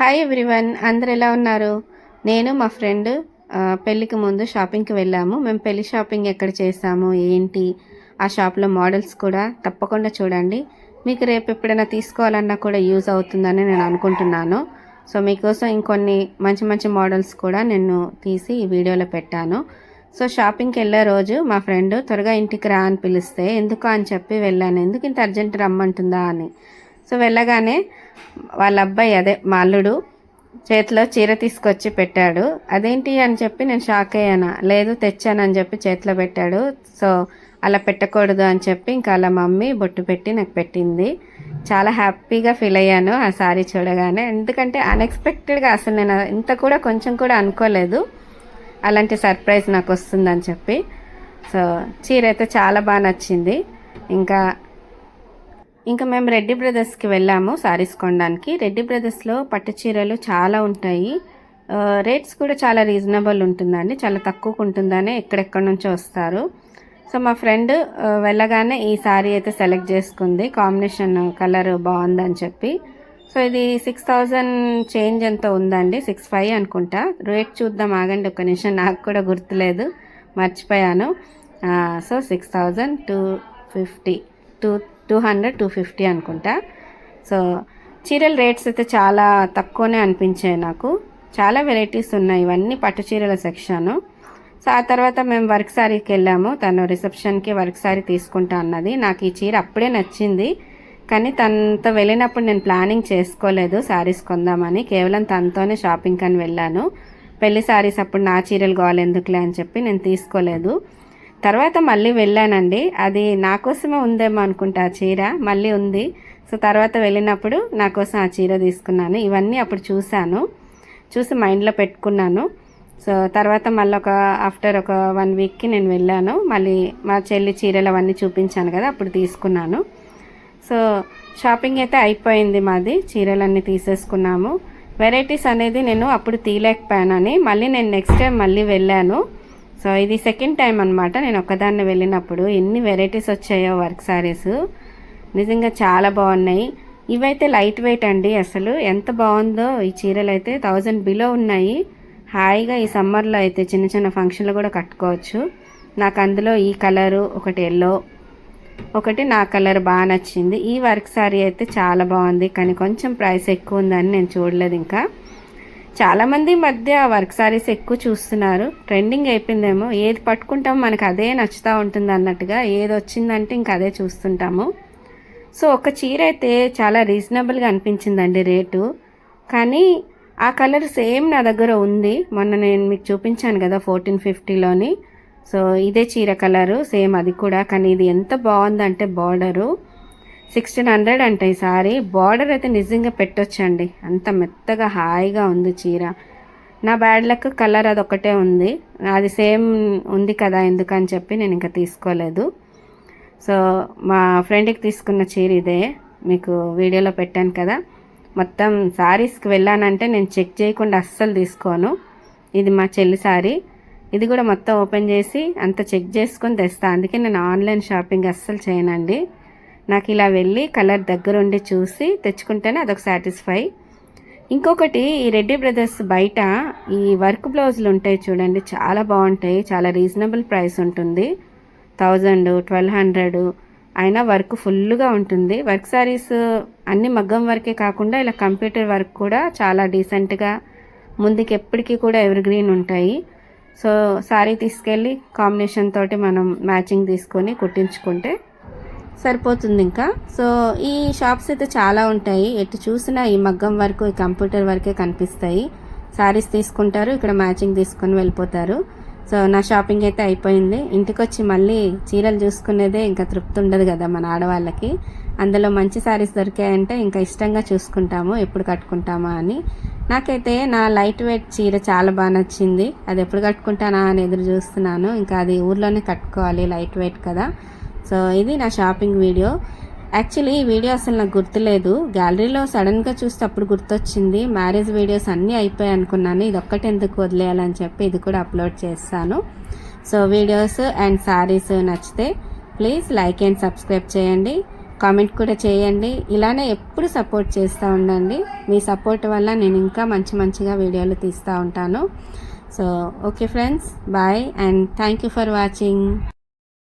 Hi everyone అందరు ఎలా ఉన్నారు? నేను మా ఫ్రెండ్ పెళ్ళికి ముందు షాపింగ్కి వెళ్ళాము. మేము పెళ్ళి షాపింగ్ ఎక్కడ చేసాము ఏంటి? ఆ షాప్లో మోడల్స్ కూడా తప్పకుండా చూడండి. మీకు రేపు ఎప్పుడైనా తీసుకోవాలన్నా కూడా యూజ్ అవుతుందని నేను అనుకుంటున్నాను. సో మీకోసం ఇంకొన్ని మంచి మంచి మోడల్స్ కూడా నేను తీసి ఈ వీడియోలో పెట్టాను. సో షాపింగ్కి వెళ్ళే రోజు మా ఫ్రెండ్ త్వరగా ఇంటికి రా అని పిలిస్తే ఎందుకు? అని చెప్పి వెళ్ళాను. ఎందుకు ఇంత అర్జెంట్ రమ్మంటుందా? అని. సో వెళ్ళగానే వాళ్ళ అబ్బాయి అదే మా అల్లుడు చేతిలో చీర తీసుకొచ్చి పెట్టాడు. అదేంటి అని చెప్పి నేను షాక్ అయ్యాను? లేదు తెచ్చానని అని చెప్పి చేతిలో పెట్టాడు. సో అలా పెట్టకూడదు అని చెప్పి ఇంకా అలా మమ్మీ బొట్టు పెట్టి నాకు పెట్టింది. చాలా హ్యాపీగా ఫీల్ అయ్యాను ఆ సారీ చూడగానే. ఎందుకంటే అన్ఎక్స్పెక్టెడ్గా అసలు నేను ఇంత కూడా కొంచెం కూడా అనుకోలేదు. అలాంటి సర్ప్రైజ్ నాకు వస్తుందని చెప్పి. సో చీర అయితే చాలా బాగా నచ్చింది. ఇంకా ఇంకా మేము రెడ్డి బ్రదర్స్కి వెళ్ళాము సారీస్ కొనడానికి. రెడ్డి బ్రదర్స్లో పట్టు చీరలు చాలా ఉంటాయి. రేట్స్ కూడా చాలా రీజనబుల్ ఉంటుందండి. చాలా తక్కువకు ఉంటుందని ఎక్కడెక్కడి నుంచో వస్తారు. సో మా ఫ్రెండ్ వెళ్ళగానే ఈ శారీ అయితే సెలెక్ట్ చేసుకుంది. కాంబినేషన్ కలర్ బాగుందని చెప్పి. సో ఇది సిక్స్ థౌజండ్ చేంజ్ ఎంత ఉందండి? సిక్స్ ఫైవ్ అనుకుంటా. రేట్ చూద్దాం ఆగండి ఒక నిమిషం. నాకు కూడా గుర్తులేదు. మర్చిపోయాను. So six thousand two fifty two two hundred two fifty అనుకుంటా. సో చీరల రేట్స్ అయితే చాలా తక్కువనే అనిపించాయి నాకు. చాలా వెరైటీస్ ఉన్నాయి. ఇవన్నీ పట్టు చీరల సెక్షను. సో ఆ తర్వాత మేము వర్క్ శారీకి వెళ్ళాము. తను రిసెప్షన్కి వర్క్ శారీ తీసుకుంటా అన్నది. నాకు ఈ చీర అప్పుడే నచ్చింది. కానీ తనతో వెళ్ళినప్పుడు నేను ప్లానింగ్ చేసుకోలేదు శారీస్ కొందామని. కేవలం తనతోనే షాపింగ్ అని వెళ్ళాను. పెళ్ళి శారీస్ అప్పుడు నా చీరలు కావాలి ఎందుకులే అని చెప్పి నేను తీసుకోలేదు. తర్వాత మళ్ళీ వెళ్ళానండి. అది నా కోసమే ఉందేమో అనుకుంటా ఆ చీర మళ్ళీ ఉంది. సో తర్వాత వెళ్ళినప్పుడు నా కోసం ఆ చీర తీసుకున్నాను. ఇవన్నీ అప్పుడు చూశాను. చూసి మైండ్లో పెట్టుకున్నాను. సో తర్వాత మళ్ళీ ఒక ఆఫ్టర్ ఒక వన్ వీక్కి నేను వెళ్ళాను. మళ్ళీ మా చెల్లి చీరలు అవన్నీ చూపించాను కదా అప్పుడు తీసుకున్నాను. సో షాపింగ్ అయితే అయిపోయింది మాది. చీరలన్నీ తీసేసుకున్నాము. వెరైటీస్ అనేది నేను అప్పుడు తీయలేకపోయానని మళ్ళీ నేను నెక్స్ట్ టైం మళ్ళీ వెళ్ళాను. సో ఇది సెకండ్ టైం అనమాట నేను ఒక్కదాన్ని వెళ్ళినప్పుడు ఎన్ని వెరైటీస్ వచ్చాయో వర్క్ సారీస్ నిజంగా చాలా బాగున్నాయి. ఇవైతే లైట్ వెయిట్ అండి అసలు. ఎంత బాగుందో ఈ చీరలు అయితే థౌజండ్ బిలో ఉన్నాయి. హాయిగా ఈ సమ్మర్లో అయితే చిన్న చిన్న ఫంక్షన్లు కూడా కట్టుకోవచ్చు. నాకు అందులో ఈ కలరు ఒకటి ఎల్లో ఒకటి నా కలర్ బాగా నచ్చింది. ఈ వర్క్ సారీ అయితే చాలా బాగుంది. కానీ కొంచెం ప్రైస్ ఎక్కువ ఉందని నేను చూడలేదు ఇంకా. చాలామంది మధ్య వర్క్ సారీస్ ఎక్కువ చూస్తున్నారు. ట్రెండింగ్ అయిపోయిందేమో. ఏది పట్టుకుంటామో మనకు అదే నచ్చుతూ ఉంటుంది అన్నట్టుగా ఏది వచ్చిందంటే ఇంక అదే చూస్తుంటాము. సో ఒక చీర అయితే చాలా రీజనబుల్గా అనిపించిందండి రేటు. కానీ ఆ కలర్ సేమ్ నా దగ్గర ఉంది. మొన్న నేను మీకు చూపించాను కదా ఫోర్టీన్ ఫిఫ్టీలోని సో ఇదే చీర కలరు సేమ్ అది కూడా. కానీ ఇది ఎంత బాగుందంటే బార్డరు సిక్స్టీన్ హండ్రెడ్ అంటే ఈ సారీ. బార్డర్ అయితే నిజంగా పెట్టొచ్చండి. అంత మెత్తగా హాయిగా ఉంది చీర. నా బ్యాడ్ లక్ కలర్ అది ఒకటే ఉంది. అది సేమ్ ఉంది కదా ఎందుకని చెప్పి నేను ఇంకా తీసుకోలేదు. సో మా ఫ్రెండ్కి తీసుకున్న చీర ఇదే. మీకు వీడియోలో పెట్టాను కదా. మొత్తం శారీస్కి వెళ్ళానంటే నేను చెక్ చేయకుండా అస్సలు తీసుకోను. ఇది మా చెల్లి సారీ. ఇది కూడా మొత్తం ఓపెన్ చేసి అంత చెక్ చేసుకొని తెస్తా. అందుకే నేను ఆన్లైన్ షాపింగ్ అస్సలు చేయనండి. నాకు ఇలా వెళ్ళి కలర్ దగ్గరుండి చూసి తెచ్చుకుంటేనే అదొక సాటిస్ఫై. ఇంకొకటి ఈ రెడ్డి బ్రదర్స్ బయట ఈ వర్క్ బ్లౌజులు ఉంటాయి చూడండి చాలా బాగుంటాయి చాలా రీజనబుల్ ప్రైస్ ఉంటుంది. థౌజండ్ ట్వెల్వ్ హండ్రెడ్ అయినా వర్క్ ఫుల్గా ఉంటుంది. వర్క్ సారీస్ అన్ని మగ్గం వర్కే కాకుండా ఇలా కంప్యూటర్ వర్క్ కూడా చాలా డీసెంట్గా ముందుకు ఎప్పటికీ కూడా ఎవర్ గ్రీన్ ఉంటాయి. సో శారీ తీసుకెళ్ళి కాంబినేషన్ తోటి మనం మ్యాచింగ్ తీసుకొని కుట్టించుకుంటే సరిపోతుంది ఇంకా. సో ఈ షాప్స్ అయితే చాలా ఉంటాయి. ఎటు చూసినా ఈ మగ్గం వరకు ఈ కంప్యూటర్ వరకే కనిపిస్తాయి. శారీస్ తీసుకుంటారు ఇక్కడ మ్యాచింగ్ తీసుకొని వెళ్ళిపోతారు. సో నా షాపింగ్ అయితే అయిపోయింది. ఇంటికి వచ్చి మళ్ళీ చీరలు చూసుకునేదే ఇంకా తృప్తి ఉండదు కదా మన ఆడవాళ్ళకి. అందులో మంచి శారీస్ దొరికాయంటే ఇంకా ఇష్టంగా చూసుకుంటాము ఎప్పుడు కట్టుకుంటామా అని. నాకైతే నా లైట్ వెయిట్ చీర చాలా బాగా నచ్చింది. అది ఎప్పుడు కట్టుకుంటానా అని ఎదురు చూస్తున్నాను. ఇంకా అది ఊర్లోనే కట్టుకోవాలి లైట్ వెయిట్ కదా. సో ఇది నా షాపింగ్ వీడియో. యాక్చువల్లీ ఈ వీడియో అసలు నాకు గుర్తులేదు. గ్యాలరీలో సడన్గా చూస్తే అప్పుడు గుర్తొచ్చింది. మ్యారేజ్ వీడియోస్ అన్నీ అయిపోయాయి అనుకున్నాను. ఇది ఒక్కటి ఎందుకు వదిలేయాలని చెప్పి ఇది కూడా అప్లోడ్ చేస్తాను. సో వీడియోస్ అండ్ శారీస్ నచ్చితే ప్లీజ్ లైక్ అండ్ సబ్స్క్రైబ్ చేయండి. కామెంట్ కూడా చేయండి. ఇలానే ఎప్పుడు సపోర్ట్ చేస్తూ ఉండండి. మీ సపోర్ట్ వల్ల నేను ఇంకా మంచి మంచిగా వీడియోలు తీస్తూ ఉంటాను. So okay friends bye and thank you for watching